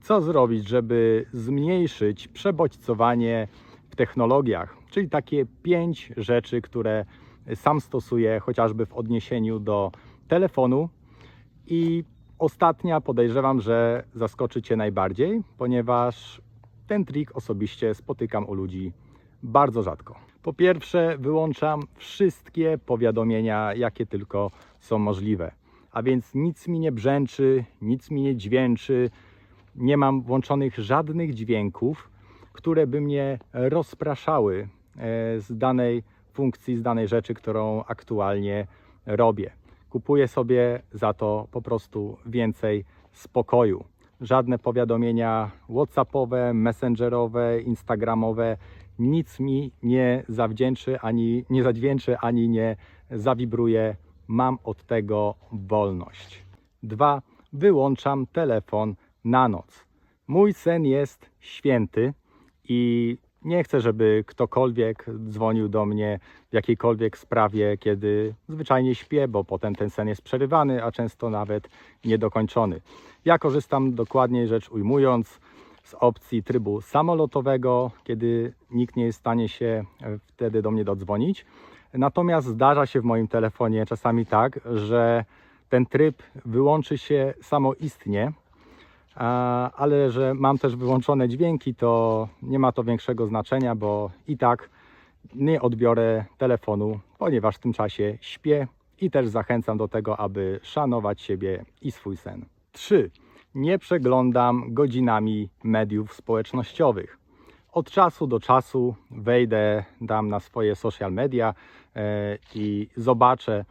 Co zrobić, żeby zmniejszyć przebodźcowanie w technologiach? Czyli takie pięć rzeczy, które sam stosuję, chociażby w odniesieniu do telefonu. I ostatnia podejrzewam, że zaskoczy Cię najbardziej, ponieważ ten trik osobiście spotykam u ludzi bardzo rzadko. Po pierwsze, wyłączam wszystkie powiadomienia, jakie tylko są możliwe. A więc nic mi nie brzęczy, nic mi nie dźwięczy, nie mam włączonych żadnych dźwięków, które by mnie rozpraszały e, z danej funkcji, z danej rzeczy, którą aktualnie robię. Kupuję sobie za to po prostu więcej spokoju. Żadne powiadomienia WhatsAppowe, messengerowe, instagramowe, nic mi nie zawdzięczy, ani nie zadźwięczy, ani nie zawibruje. Mam od tego wolność. Dwa, wyłączam telefon na noc. Mój sen jest święty i nie chcę, żeby ktokolwiek dzwonił do mnie w jakiejkolwiek sprawie, kiedy zwyczajnie śpię, bo potem ten sen jest przerywany, a często nawet niedokończony. Ja korzystam dokładniej rzecz ujmując z opcji trybu samolotowego, kiedy nikt nie jest w stanie się e, wtedy do mnie dodzwonić. Natomiast zdarza się w moim telefonie czasami tak, że ten tryb wyłączy się samoistnie, ale że mam też wyłączone dźwięki, to nie ma to większego znaczenia, bo i tak nie odbiorę telefonu, ponieważ w tym czasie śpię i też zachęcam do tego, aby szanować siebie i swój sen. 3. Nie przeglądam godzinami mediów społecznościowych. Od czasu do czasu wejdę, dam na swoje social media e, i zobaczę,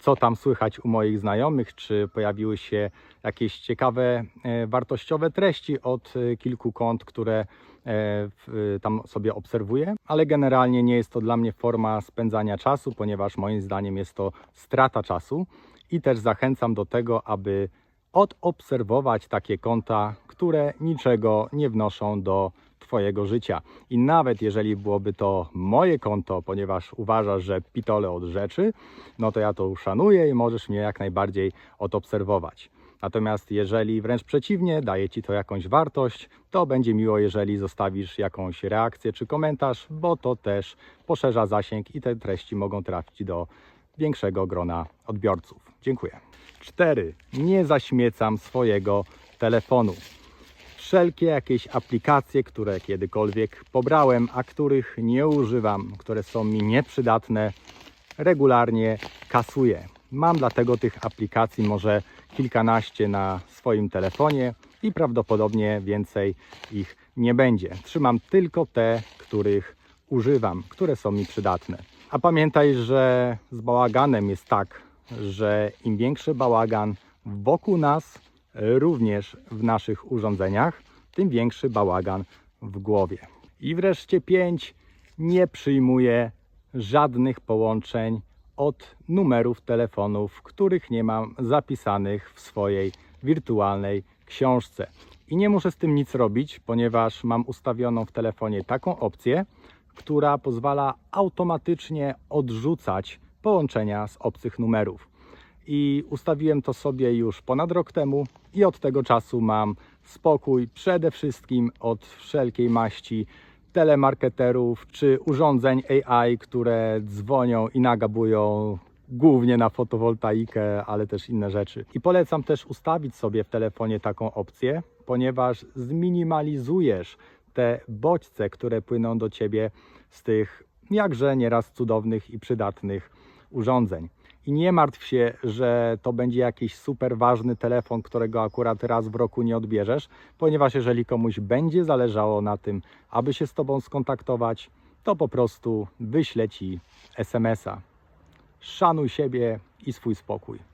co tam słychać u moich znajomych, czy pojawiły się jakieś ciekawe, e, wartościowe treści od e, kilku kont, które e, tam sobie obserwuję, ale generalnie nie jest to dla mnie forma spędzania czasu, ponieważ moim zdaniem jest to strata czasu. I też zachęcam do tego, aby odobserwować takie konta, które niczego nie wnoszą do Twojego życia. I nawet jeżeli byłoby to moje konto, ponieważ uważasz, że pitole od rzeczy, no to ja to uszanuję i możesz mnie jak najbardziej odobserwować. Natomiast jeżeli wręcz przeciwnie, daje Ci to jakąś wartość, to będzie miło, jeżeli zostawisz jakąś reakcję czy komentarz, bo to też poszerza zasięg i te treści mogą trafić do większego grona odbiorców. Dziękuję. 4. Nie zaśmiecam swojego telefonu. Wszelkie jakieś aplikacje, które kiedykolwiek pobrałem, a których nie używam, które są mi nieprzydatne, regularnie kasuję. Mam dlatego tych aplikacji może kilkanaście na swoim telefonie i prawdopodobnie więcej ich nie będzie. Trzymam tylko te, których używam, które są mi przydatne. A pamiętaj, że z bałaganem jest tak, że im większy bałagan wokół nas, również w naszych urządzeniach, tym większy bałagan w głowie. I wreszcie 5. Nie przyjmuję żadnych połączeń od numerów telefonów, których nie mam zapisanych w swojej wirtualnej książce. I nie muszę z tym nic robić, ponieważ mam ustawioną w telefonie taką opcję, która pozwala automatycznie odrzucać połączenia z obcych numerów. I ustawiłem to sobie już ponad rok temu, i od tego czasu mam spokój przede wszystkim od wszelkiej maści telemarketerów czy urządzeń AI, które dzwonią i nagabują głównie na fotowoltaikę, ale też inne rzeczy. I polecam też ustawić sobie w telefonie taką opcję, ponieważ zminimalizujesz te bodźce, które płyną do ciebie z tych jakże nieraz cudownych i przydatnych urządzeń. I nie martw się, że to będzie jakiś super ważny telefon, którego akurat raz w roku nie odbierzesz, ponieważ jeżeli komuś będzie zależało na tym, aby się z Tobą skontaktować, to po prostu wyślę Ci SMS-a. Szanuj siebie i swój spokój.